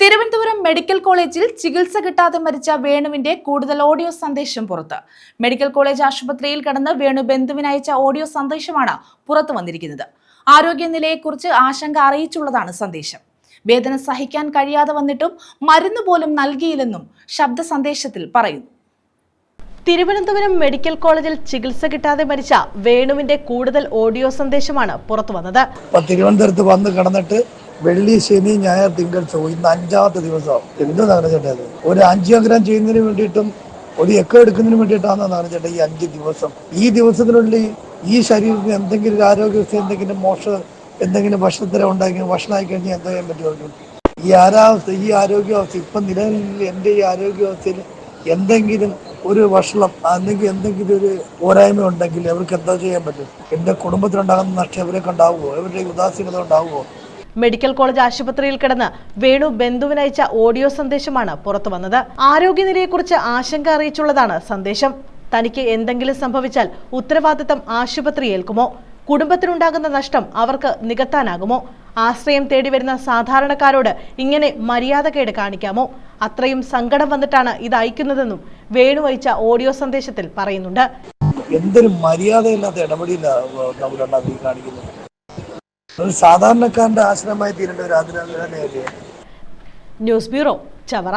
Thiruvananthapuram medical കോളേജിൽ ചികിത്സ കിട്ടാതെ മരിച്ച വേണുവിന്റെ കൂടുതൽ ഓഡിയോ സന്ദേശം പുറത്ത്. മെഡിക്കൽ കോളേജ് ആശുപത്രിയിൽ കടന്ന് വേണു ബന്ധുവിന് അയച്ച ഓഡിയോ സന്ദേശമാണ് പുറത്തു വന്നിരിക്കുന്നത്. ആരോഗ്യനിലയെക്കുറിച്ച് ആശങ്ക അറിയിച്ചുള്ളതാണ് സന്ദേശം. വേദന സഹിക്കാൻ കഴിയാതെ വന്നിട്ടും മരുന്ന് പോലും നൽകിയില്ലെന്നും ശബ്ദ സന്ദേശത്തിൽ പറയുന്നു. തിരുവനന്തപുരം മെഡിക്കൽ കോളേജിൽ ചികിത്സ കിട്ടാതെ മരിച്ച വേണുവിന്റെ കൂടുതൽ ഓഡിയോ സന്ദേശമാണ് പുറത്തു വന്നത്. തിരുവനന്തപുരത്ത് വന്ന് കിടന്നിട്ട് വെള്ളി ശനി ഞായർ തിങ്കൾ ചൊവ്വ ഇന്ന് അഞ്ചാമത്തെ ദിവസം. എന്തോ നടന്നിട്ടത് ഒരു ആൻജിയോഗ്രാം ചെയ്യുന്നതിന് വേണ്ടിയിട്ടും ഒരു എക്കോ എടുക്കുന്നതിന് വേണ്ടിയിട്ടാണ് നടന്നിട്ട് ഈ അഞ്ച് ദിവസം. ഈ ദിവസത്തിനുള്ളിൽ ഈ ശരീരത്തിന് എന്തെങ്കിലും ആരോഗ്യസ്ഥ എന്തെങ്കിലും മോശ എന്തെങ്കിലും ഭക്ഷണത്തില ഉണ്ടാക്കി ഭക്ഷണമായി കഴിഞ്ഞാൽ എന്താ ചെയ്യാൻ പറ്റുമോ ഈ ആരാവസ്ഥ ഈ ആരോഗ്യാവസ്ഥ ഇപ്പം നിലനിൽ എന്റെ ഈ ആരോഗ്യാവസ്ഥയിൽ എന്തെങ്കിലും ഒരു വഷളം അല്ലെങ്കിൽ എന്തെങ്കിലും ഒരു പോരായ്മ ഉണ്ടെങ്കിൽ അവർക്ക് എന്താ ചെയ്യാൻ പറ്റും? എന്റെ കുടുംബത്തിലുണ്ടാകുന്ന നഷ്ടം ഇവരൊക്കെ ഉണ്ടാവുമോ? അവരുടെ ഉദാസീനത ഉണ്ടാവുമോ? മെഡിക്കൽ കോളേജ് ആശുപത്രിയിൽ കിടന്ന് വേണു ബന്ധുവിനയച്ച ഓഡിയോ സന്ദേശമാണ് പുറത്തു വന്നത് ആരോഗ്യനിലയെക്കുറിച്ച് ആശങ്ക അറിയിച്ചുള്ളതാണ് സന്ദേശം. തനിക്ക് എന്തെങ്കിലും സംഭവിച്ചാൽ ഉത്തരവാദിത്തം ആശുപത്രി ഏൽക്കുമോ കുടുംബത്തിനുണ്ടാകുന്ന നഷ്ടം അവർക്ക് നികത്താനാകുമോ? ആശ്രയം തേടി വരുന്ന സാധാരണക്കാരോട് ഇങ്ങനെ മര്യാദകേട് കാണിക്കാമോ? അത്രയും സങ്കടം വന്നിട്ടാണ് ഇത് അയക്കുന്നതെന്നും വേണു അയച്ച ഓഡിയോ സന്ദേശത്തിൽ പറയുന്നുണ്ട്. എന്തൊരു മര്യാദയില്ലാത്ത ഇടപെടില്ല കാണിക്കുന്നത്. സാധാരണക്കാരന്റെ ആശ്രമമായി തീരേണ്ട ഒരു അതിരല്ലേ ന്യൂസ് ബ്യൂറോ ചവറ.